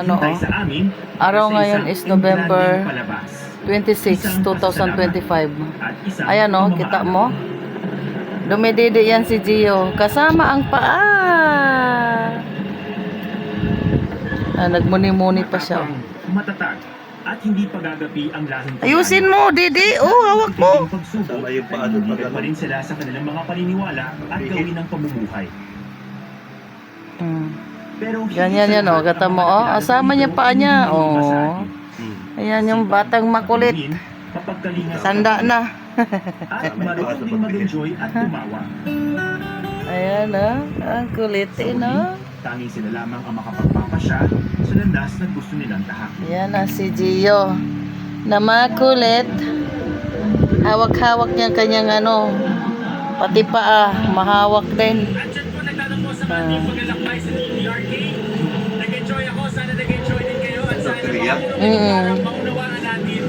Ano, oh. sa amin, Araw ngayon is November engrandeng palabas. 26, 2025. At isang Ayan o, kita mo? Dumididi yan si Gio. Kasama ang paa. Ah, nagmuni-muni pa siya. Matatag at hindi pagagapi ang lahing Ayusin mo, Didi. Oh, hawak mo. Pagsubok, pag pa rin sila sa kanilang mga paniniwala at gawin ng pamumuhay. Hmm. Pero Ganyan yan, oh. Kata mo, oh. Asama niya paa niya. Oh. Ayan yung batang makulit. Tanda na. at marunong din mag-enjoy at tumawa. Ayan, oh. Ang kulit, eh, no? Tanging sila lamang ang makapagpapasya sa landas na gusto nilang tahak. Ayan na si Gio. Na makulit. Hawak-hawak niya kanyang ano. Pati paa. Mahawak din. Mga Ah. team paglalakbay sa DPRK. Nag-enjoy ako, sana nag-enjoy din kayo at sana maunawaan Mm. maunawaan natin